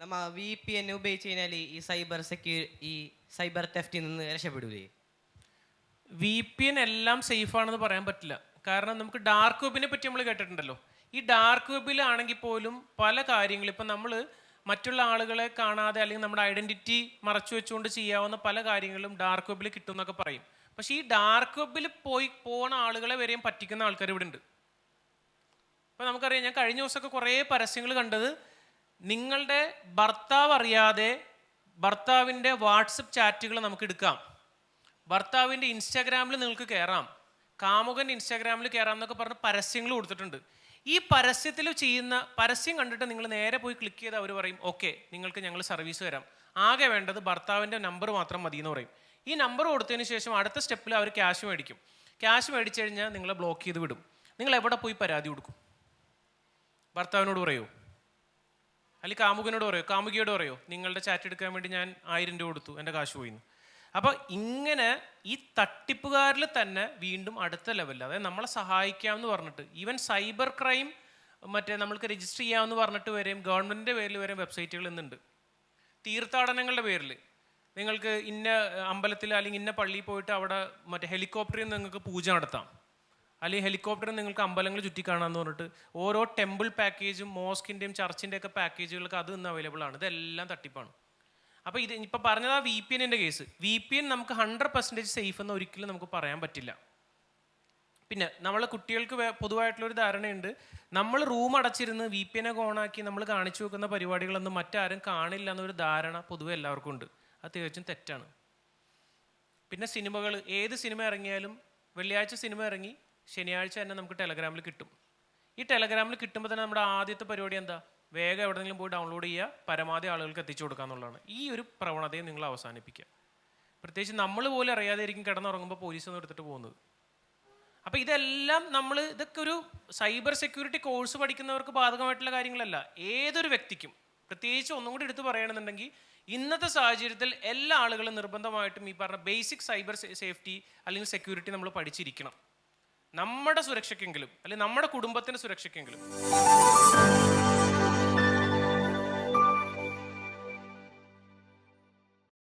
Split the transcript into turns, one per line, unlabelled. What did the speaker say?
നമ്മ V P N ഉപയോഗിച്ച് കഴിഞ്ഞാൽ ഈ സൈബർ സെക്യൂ ഈ സൈബർ തെഫ്റ്റിൽ നിന്ന് രക്ഷപ്പെടൂലേ?
വി പി എൻ എല്ലാം സേഫ് ആണെന്ന് പറയാൻ പറ്റില്ല. കാരണം നമുക്ക് ഡാർക്ക് വെബിനെ പറ്റി നമ്മൾ കേട്ടിട്ടുണ്ടല്ലോ. ഈ ഡാർക്ക് വെബിലാണെങ്കിൽ പോലും പല കാര്യങ്ങളും ഇപ്പം നമ്മൾ മറ്റുള്ള ആളുകളെ കാണാതെ അല്ലെങ്കിൽ നമ്മുടെ ഐഡന്റിറ്റി മറച്ചു വെച്ചുകൊണ്ട് ചെയ്യാവുന്ന പല കാര്യങ്ങളും ഡാർക്ക് വെബിൽ കിട്ടും എന്നൊക്കെ പറയും. പക്ഷെ ഈ ഡാർക്ക് വെബിൽ പോയി പോണ ആളുകളെ വരെയും പറ്റിക്കുന്ന ആൾക്കാർ ഇവിടെ ഉണ്ട് ഇപ്പം നമുക്കറിയാം ഞാൻ കഴിഞ്ഞ ദിവസമൊക്കെ കുറേ പരസ്യങ്ങൾ കണ്ടത് നിങ്ങളുടെ ഭർത്താവ് അറിയാതെ ഭർത്താവിന്റെ വാട്സപ്പ് ചാറ്റുകൾ നമുക്ക് എടുക്കാം. ഭർത്താവിന്റെ ഇൻസ്റ്റാഗ്രാമിൽ നിങ്ങൾക്ക് കയറാം. കാമുകൻ ഇൻസ്റ്റാഗ്രാമിൽ കയറാം എന്നൊക്കെ പറഞ്ഞ് പരസ്യങ്ങൾ കൊടുത്തിട്ടുണ്ട്. ഈ പരസ്യത്തിൽ ചെയ്യുന്ന പരസ്യം കണ്ടിട്ട് നിങ്ങൾ നേരെ പോയി ക്ലിക്ക് ചെയ്ത് അവർ പറയും ഓക്കെ നിങ്ങൾക്ക് ഞങ്ങൾ സർവീസ് തരാം. ആകെ വേണ്ടത് ഭർത്താവിന്റെ നമ്പർ മാത്രം മതി എന്ന് പറയും. ഈ നമ്പർ കൊടുത്തതിന് ശേഷം അടുത്ത സ്റ്റെപ്പിൽ അവർ ക്യാഷ് മേടിക്കും. ക്യാഷ് മേടിച്ചു കഴിഞ്ഞാൽ നിങ്ങളെ ബ്ലോക്ക് ചെയ്ത് വിടും. നിങ്ങൾ എവിടെ പോയി പരാതി കൊടുക്കും? ഭർത്താവിനോട് പറയോ. അല്ലെങ്കിൽ കാമുകനോട് പറയോ കാമുകിയോട് പറയോ നിങ്ങളുടെ ചാറ്റ് എടുക്കാൻ വേണ്ടി ഞാൻ ആയിരം രൂപ കൊടുത്തു എന്റെ കാശ് പോയിന്ന്. അപ്പോൾ ഇങ്ങനെ ഈ തട്ടിപ്പുകാരിൽ തന്നെ വീണ്ടും അടുത്ത ലെവലിൽ അതായത് നമ്മളെ സഹായിക്കാമെന്ന് പറഞ്ഞിട്ട് ഈവൻ സൈബർ ക്രൈം മറ്റേ നമ്മൾക്ക് രജിസ്റ്റർ ചെയ്യാമെന്ന് പറഞ്ഞിട്ട് വരെയും ഗവൺമെന്റിന്റെ പേരിൽ വരെയും വെബ്സൈറ്റുകൾ ഇന്നുണ്ട്. തീർത്ഥാടനങ്ങളുടെ പേരിൽ. നിങ്ങൾക്ക് ഇന്ന അമ്പലത്തിൽ അല്ലെങ്കിൽ ഇന്ന പള്ളിയിൽ പോയിട്ട് അവിടെ മറ്റേ ഹെലികോപ്റ്ററിൽ നിങ്ങൾക്ക് പൂജ നടത്താം. അല്ലെങ്കിൽ ഹെലികോപ്റ്റർ നിങ്ങൾക്ക് അമ്പലങ്ങൾ ചുറ്റിക്കാണാന്ന് പറഞ്ഞിട്ട് ഓരോ ടെമ്പിൾ പാക്കേജും മോസ്കിന്റെയും ചർച്ചിന്റെ ഒക്കെ പാക്കേജുകൾക്ക് അത് ഇന്ന് അവൈലബിൾ ആണ്. ഇതെല്ലാം തട്ടിപ്പാണ്. അപ്പോൾ ഇത് ഇപ്പം പറഞ്ഞത് ആ വി പി എന്നിന്റെ കേസ് വി പി എൻ നമുക്ക് ഹൺഡ്രഡ് പെർസെന്റേജ് സേഫ് എന്ന് ഒരിക്കലും നമുക്ക് പറയാൻ പറ്റില്ല. പിന്നെ നമ്മളെ കുട്ടികൾക്ക് പൊതുവായിട്ടുള്ളൊരു ധാരണയുണ്ട്. നമ്മൾ റൂം അടച്ചിരുന്ന് വി പി എനെ ഒക്കെ ഓണാക്കി നമ്മൾ കാണിച്ചു വെക്കുന്ന പരിപാടികളൊന്നും മറ്റാരും കാണില്ല എന്നൊരു ധാരണ പൊതുവെ എല്ലാവർക്കും ഉണ്ട്. അത് തികച്ചും തെറ്റാണ്. പിന്നെ സിനിമകൾ ഏത് സിനിമ ഇറങ്ങിയാലും വെള്ളിയാഴ്ച സിനിമ ഇറങ്ങി ശനിയാഴ്ച തന്നെ നമുക്ക് ടെലഗ്രാമിൽ കിട്ടും. ഈ ടെലഗ്രാമിൽ കിട്ടുമ്പോൾ തന്നെ നമ്മുടെ ആദ്യത്തെ പരിപാടി എന്താ? വേഗം എവിടെയെങ്കിലും പോയി ഡൗൺലോഡ് ചെയ്യുക പരമാവധി ആളുകൾക്ക് എത്തിച്ചു കൊടുക്കുക എന്നുള്ളതാണ്. ഈ ഒരു പ്രവണതയെ നിങ്ങൾ അവസാനിപ്പിക്കുക. പ്രത്യേകിച്ച് നമ്മൾ പോലും അറിയാതെ ആയിരിക്കും കിടന്നുറങ്ങുമ്പോൾ പോലീസ് ഒന്നും എടുത്തിട്ട് പോകുന്നത്. അപ്പോൾ ഇതെല്ലാം നമ്മൾ ഇതൊക്കെ ഒരു സൈബർ സെക്യൂരിറ്റി കോഴ്സ് പഠിക്കുന്നവർക്ക് ബാധകമായിട്ടുള്ള കാര്യങ്ങളല്ല. ഏതൊരു വ്യക്തിക്കും. പ്രത്യേകിച്ച് ഒന്നും കൂടി എടുത്തു പറയണമെന്നുണ്ടെങ്കിൽ ഇന്നത്തെ സാഹചര്യത്തിൽ എല്ലാ ആളുകളും നിർബന്ധമായിട്ടും ഈ പറഞ്ഞ ബേസിക് സൈബർ സേഫ്റ്റി അല്ലെങ്കിൽ സെക്യൂരിറ്റി നമ്മൾ പഠിച്ചിരിക്കണം. നമ്മുടെ സുരക്ഷയ്ക്കെങ്കിലും അല്ലെങ്കിൽ നമ്മുടെ കുടുംബത്തിന്റെ സുരക്ഷയ്ക്കെങ്കിലും.